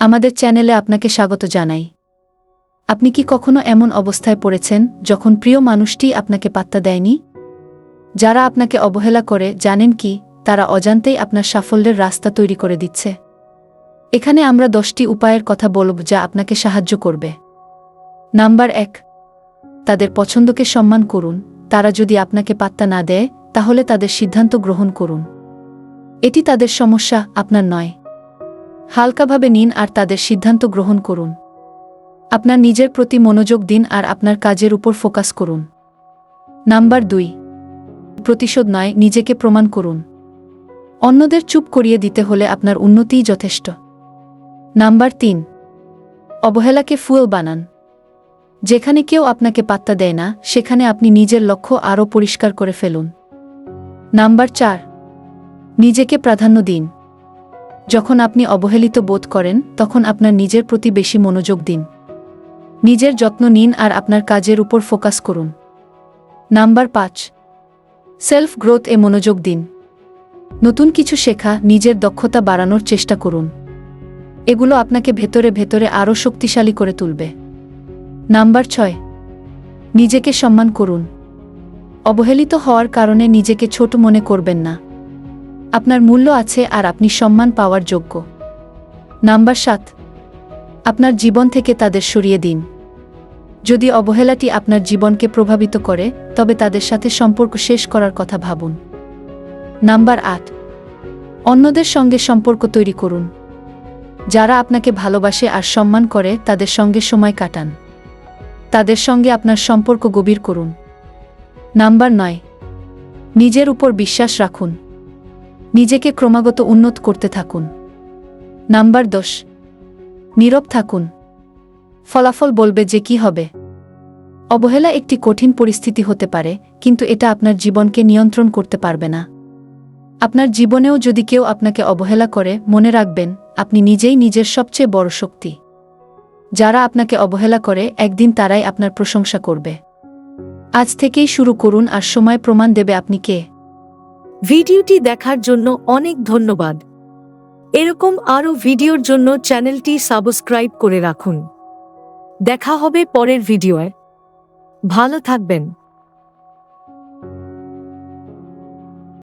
আমাদের চ্যানেলে আপনাকে স্বাগত জানাই। আপনি কি কখনো এমন অবস্থায় পড়েছেন যখন প্রিয় মানুষটি আপনাকে পাত্তা দেয়নি? যারা আপনাকে অবহেলা করে জানেন কি, তারা অজান্তেই আপনার সাফল্যের রাস্তা তৈরি করে দিচ্ছে। এখানে আমরা দশটি উপায়ের কথা বলব যা আপনাকে সাহায্য করবে। নাম্বার এক, তাদের পছন্দকে সম্মান করুন। তারা যদি আপনাকে পাত্তা না দেয়, তাহলে তাদের সিদ্ধান্ত গ্রহণ করুন। এটি তাদের সমস্যা, আপনার নয়। হালকাভাবে নিন আর তাদের সিদ্ধান্ত গ্রহণ করুন। আপনার নিজের প্রতি মনোযোগ দিন আর আপনার কাজের উপর ফোকাস করুন। নাম্বার দুই, প্রতিশোধ নয়, নিজেকে প্রমাণ করুন। অন্যদের চুপ করিয়ে দিতে হলে আপনার উন্নতিই যথেষ্ট। নাম্বার তিন, অবহেলাকে ফুয়েল বানান। যেখানে কেউ আপনাকে পাত্তা দেয় না, সেখানে আপনি নিজের লক্ষ্য আরও পরিষ্কার করে ফেলুন। নাম্বার চার, নিজেকে প্রাধান্য দিন। যখন আপনি অবহেলিত বোধ করেন, তখন আপনার নিজের প্রতি বেশি মনোযোগ দিন। নিজের যত্ন নিন আর আপনার কাজের উপর ফোকাস করুন। নাম্বার পাঁচ সেলফ গ্রোথ এ মনোযোগ দিন। নতুন কিছু শেখা, নিজের দক্ষতা বাড়ানোর চেষ্টা করুন। এগুলো আপনাকে ভেতরে ভেতরে আরও শক্তিশালী করে তুলবে। নাম্বার ছয়, নিজেকে সম্মান করুন। অবহেলিত হওয়ার কারণে নিজেকে ছোট মনে করবেন না। আপনার মূল্য আছে আর আপনি সম্মান পাওয়ার যোগ্য। নাম্বার সাত, আপনার জীবন থেকে তাদের সরিয়ে দিন। যদি অবহেলাটি আপনার জীবনকে প্রভাবিত করে, তবে তাদের সাথে সম্পর্ক শেষ করার কথা ভাবুন। নাম্বার আট, অন্যদের সঙ্গে সম্পর্ক তৈরি করুন। যারা আপনাকে ভালোবাসে আর সম্মান করে, তাদের সঙ্গে সময় কাটান। তাদের সঙ্গে আপনার সম্পর্ক গভীর করুন। নাম্বার নয়, নিজের উপর বিশ্বাস রাখুন। নিজেকে ক্রমাগত উন্নত করতে থাকুন। নাম্বার দশ, নীরব থাকুন। ফলাফল বলবে যে কি হবে। অবহেলা একটি কঠিন পরিস্থিতি হতে পারে, কিন্তু এটা আপনার জীবনকে নিয়ন্ত্রণ করতে পারবে না। আপনার জীবনেও যদি কেউ আপনাকে অবহেলা করে, মনে রাখবেন, আপনি নিজেই নিজের সবচেয়ে বড় শক্তি। যারা আপনাকে অবহেলা করে, একদিন তারাই আপনার প্রশংসা করবে। আজ থেকেই শুরু করুন আর সময় প্রমাণ দেবে আপনি কে। ভিডিওটি দেখার জন্য অনেক ধন্যবাদ। এরকম আরও ভিডিওর জন্য চ্যানেলটি সাবস্ক্রাইব করে রাখুন। দেখা হবে পরের ভিডিওয়। ভালো থাকবেন।